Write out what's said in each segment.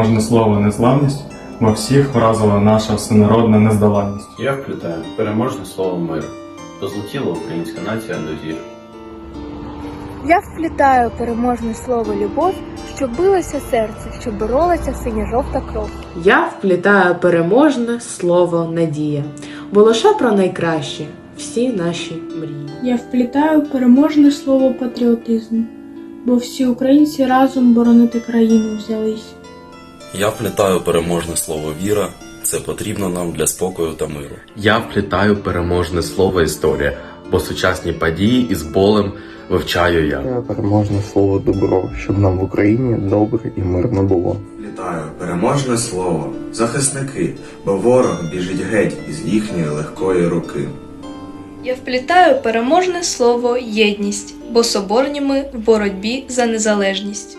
переможне слово незламність, бо всіх вразила наша всенародна нездоланність. Я вплітаю переможне слово мир. Позлетіла українська нація до зір. Я вплітаю переможне слово любов, щоб билося серце, щоб боролася синьо-жовта кров. Я вплітаю переможне слово надія, бо лише про найкраще всі наші мрії. Я вплітаю переможне слово патріотизм, бо всі українці разом боронити країну взялись. Я вплітаю переможне слово віра. Це потрібно нам для спокою та миру. Я вплітаю переможне слово історія, бо сучасні події із болем вивчаю я. Е, Переможне слово добро, щоб нам в Україні добре і мирно було. Літаю переможне слово, захисники, бо ворог біжить геть із їхньої легкої руки. Я вплітаю переможне слово єдність, бо соборні ми в боротьбі за незалежність.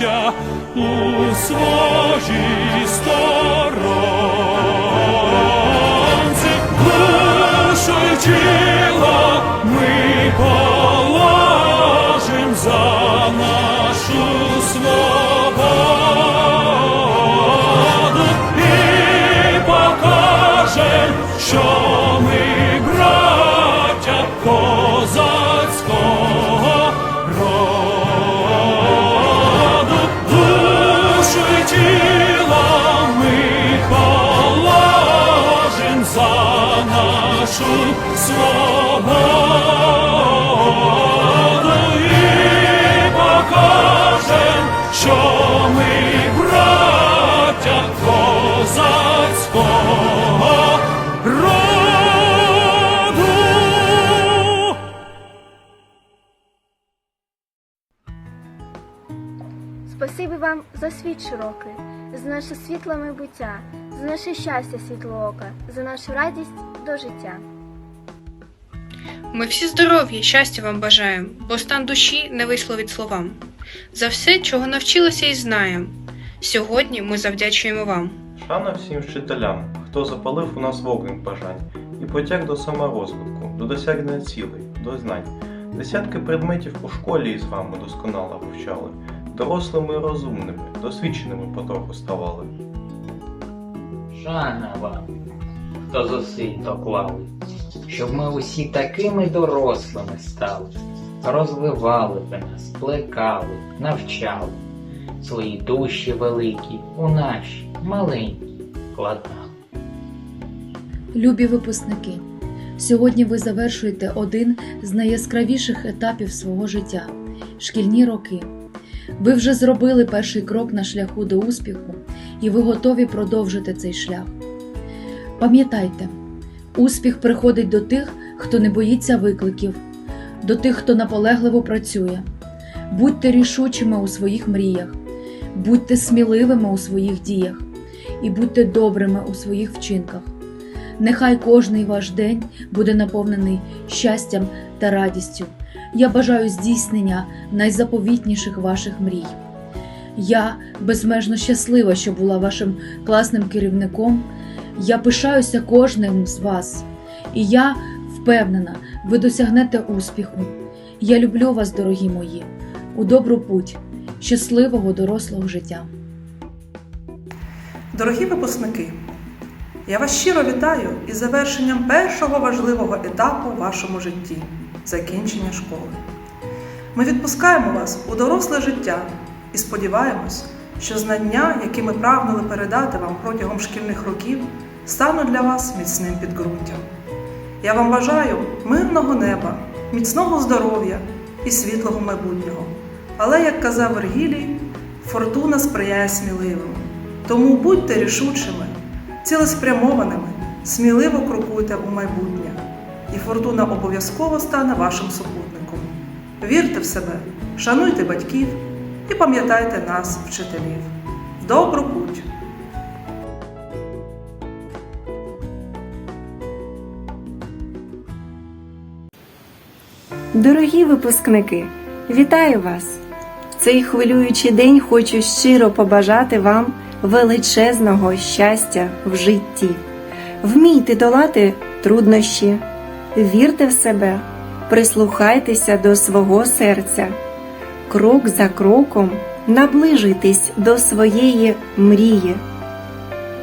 браття, у своїй сторонці, душу нашу свободу і покажем, що ми браття козацького роду. Спасибі вам за світ широкий, за наше світле майбуття, за наше щастя світлоока, за нашу радість до життя. Ми всі здоров'я, щастя вам бажаємо, бо стан душі не висловить словам. За все, чого навчилися і знаємо. Сьогодні ми завдячуємо вам. Шана всім вчителям, хто запалив у нас вогник бажань і потяг до саморозвитку, до досягнення цілей, до знань. Десятки предметів у школі із вами досконало вивчали, дорослими і розумними, досвідченими потроху ставали. Шана вам, хто зусиль доклали, щоб ми усі такими дорослими стали, розвивали би нас, плекали, навчали, свої душі великі у наші маленькі вкладали. Любі випускники, сьогодні ви завершуєте один з найяскравіших етапів свого життя шкільні роки. Ви вже зробили перший крок на шляху до успіху, і ви готові продовжити цей шлях. Пам'ятайте, успіх приходить до тих, хто не боїться викликів, до тих, хто наполегливо працює. Будьте рішучими у своїх мріях, будьте сміливими у своїх діях і будьте добрими у своїх вчинках. Нехай кожний ваш день буде наповнений щастям та радістю. Я бажаю здійснення найзаповітніших ваших мрій. Я безмежно щаслива, що була вашим класним керівником. Я пишаюся кожним з вас, і я впевнена, ви досягнете успіху. Я люблю вас, дорогі мої, у добру путь, щасливого дорослого життя. Дорогі випускники, я вас щиро вітаю із завершенням першого важливого етапу в вашому житті закінчення школи. Ми відпускаємо вас у доросле життя і сподіваємось, що знання, які ми прагнули передати вам протягом шкільних років, стануть для вас міцним підґрунтям. Я вам бажаю мирного неба, міцного здоров'я і світлого майбутнього. Але, як казав Вергілій, фортуна сприяє сміливим. Тому будьте рішучими, цілеспрямованими, сміливо крокуйте у майбутнє, і фортуна обов'язково стане вашим супутником. Вірте в себе, шануйте батьків і пам'ятайте нас, вчителів. Добру путь! Дорогі випускники, вітаю вас! В цей хвилюючий день хочу щиро побажати вам величезного щастя в житті. Вмійте долати труднощі, вірте в себе, прислухайтеся до свого серця, крок за кроком наближуйтесь до своєї мрії.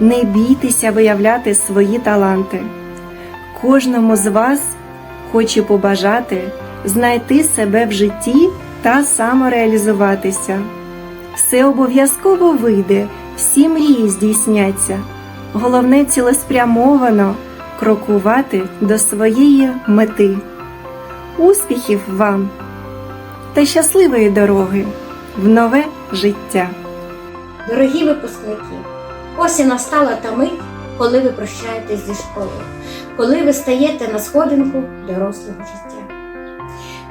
Не бійтеся виявляти свої таланти. Кожному з вас хочу побажати знайти себе в житті та самореалізуватися. Все обов'язково вийде, всі мрії здійсняться. Головне цілеспрямовано крокувати до своєї мети. Успіхів вам та щасливої дороги в нове життя! Дорогі випускники, ось і настала та мить, коли ви прощаєтесь зі школою, коли ви стаєте на сходинку дорослого життя.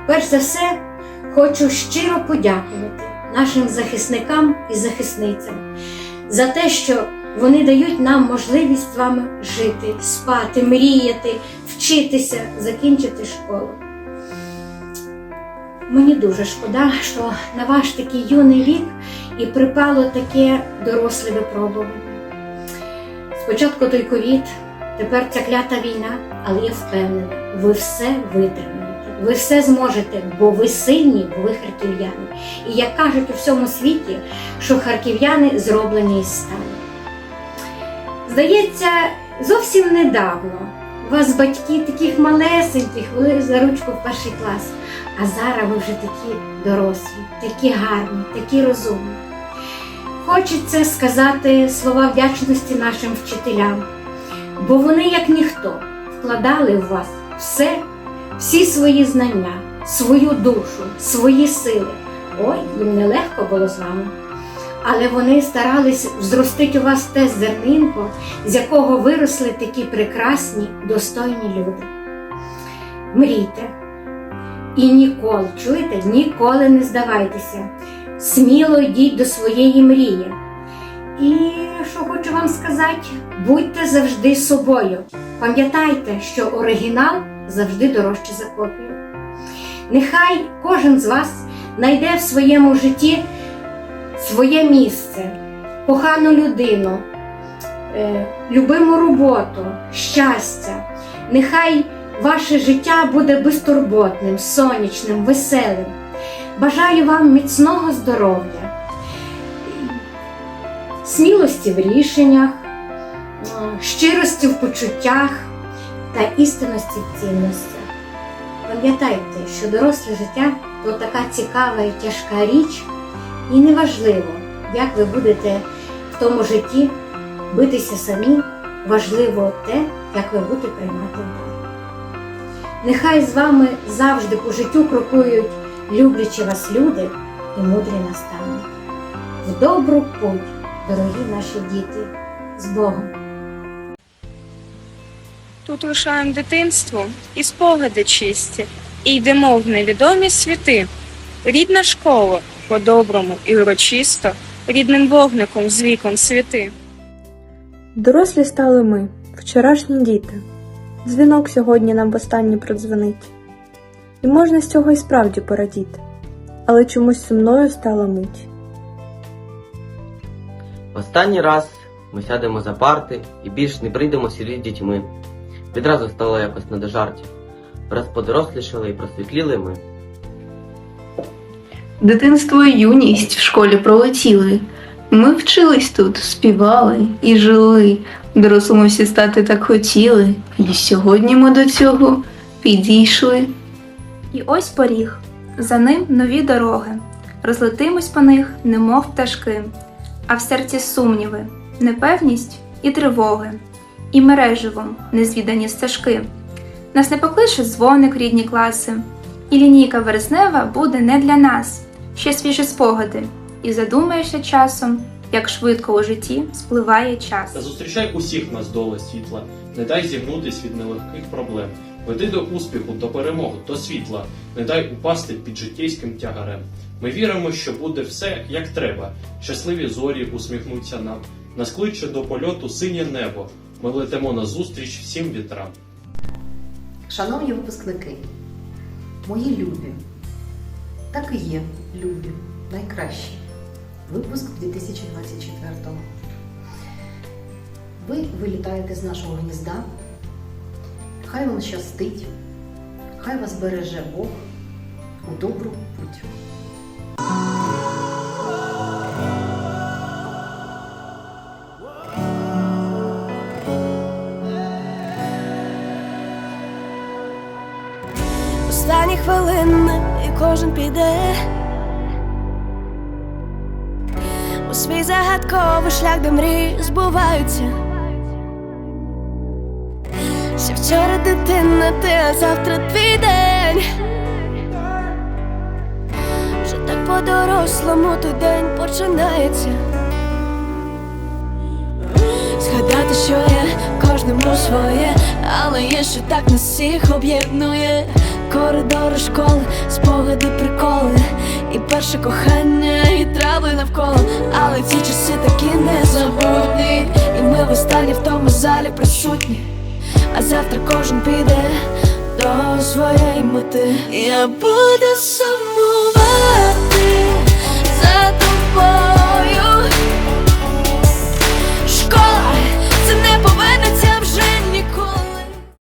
Перш за все, хочу щиро подякувати нашим захисникам і захисницям за те, що вони дають нам можливість з вами жити, спати, мріяти, вчитися, закінчити школу. Мені дуже шкода, що на ваш такий юний вік і припало таке доросле випробування. Спочатку той ковід, тепер ця клята війна, але я впевнена, ви все витримаєте, ви все зможете, бо ви сильні, бо ви харків'яни. І як кажуть у всьому світі, що харків'яни зроблені із сталі. Здається, зовсім недавно у вас батьки таких малесеньких вели за ручку в перший клас. А зараз ви вже такі дорослі, такі гарні, такі розумні. Хочеться сказати слова вдячності нашим вчителям, бо вони, як ніхто, вкладали в вас все, всі свої знання, свою душу, свої сили. Ой, їм нелегко було з вами. Але вони старались взростити у вас те зернинко, з якого виросли такі прекрасні, достойні люди. Мрійте. І ніколи, чуєте, ніколи не здавайтеся. Сміло йдіть до своєї мрії. І що хочу вам сказати, будьте завжди собою. Пам'ятайте, що оригінал завжди дорожче за копію. Нехай кожен з вас знайде в своєму житті своє місце, кохану людину, е, любиму роботу, щастя. Нехай ваше життя буде безтурботним, сонячним, веселим. Бажаю вам міцного здоров'я, смілості в рішеннях, щирості в почуттях та істинності в цінностях. Пам'ятайте, що доросле життя то така цікава і тяжка річ, і неважливо, як ви будете в тому житті битися самі, важливо те, як ви будете приймати. Нехай з вами завжди по життю крокують люблячі вас люди і мудрі наставники. В добру путь, дорогі наші діти, з Богом! Тут лишаємо дитинство і спогади чисті, і йдемо в невідомі світи. Рідна школа по-доброму і урочисто, рідним вогником з вікон світи. Дорослі стали ми, вчорашні діти. Дзвінок сьогодні нам востаннє продзвонить. І можна з цього і справді порадіти, але чомусь сумною стала мить. Останній раз ми сядемо за парти і більш не прийдемо сірі з дітьми. Відразу стало якось не до жартів. Раз подорослішали і просвітліли ми. Дитинство і юність в школі пролетіли. Ми вчились тут, співали і жили. Дорослими всі стати так хотіли. І сьогодні ми до цього підійшли. І ось поріг, за ним нові дороги. Розлетимось по них, немов пташки, а в серці сумніви, непевність і тривоги, і мереживом незвідані стежки. Нас не покличе дзвоник рідні класи, і лінійка вереснева буде не для нас. ще свіжі спогади, і задумаєшся часом, як швидко у житті спливає час. Та зустрічай усіх нас доля світла, не дай зігнутись від нелегких проблем. Веди до успіху, до перемоги, до світла, не дай упасти під життєйським тягарем. Ми віримо, що буде все як треба. Щасливі зорі усміхнуться нам. Нас кличе до польоту синє небо. Ми летимо на зустріч всім вітрам. Шановні випускники, мої любі, так і є, любі, найкращі. Випуск 2024-го. Ви вилітаєте з нашого гнізда. Хай вам щастить, хай вас береже Бог у добру путь. Останні хвилини і кожен піде загадковий шлях, де мрії збуваються. Ще вчора дитина, ти, а завтра твій день. Вже так по-дорослому той день починається. Згадати, що є кожному своє, але є, що так нас всіх об'єднує. Коридори школи, спогади, приколи, і перше кохання, навколо, але ці часи такі незабутні. І ми в останній в тому залі присутні. А завтра кожен піде до своєї мети. Я буду сумувати за тобою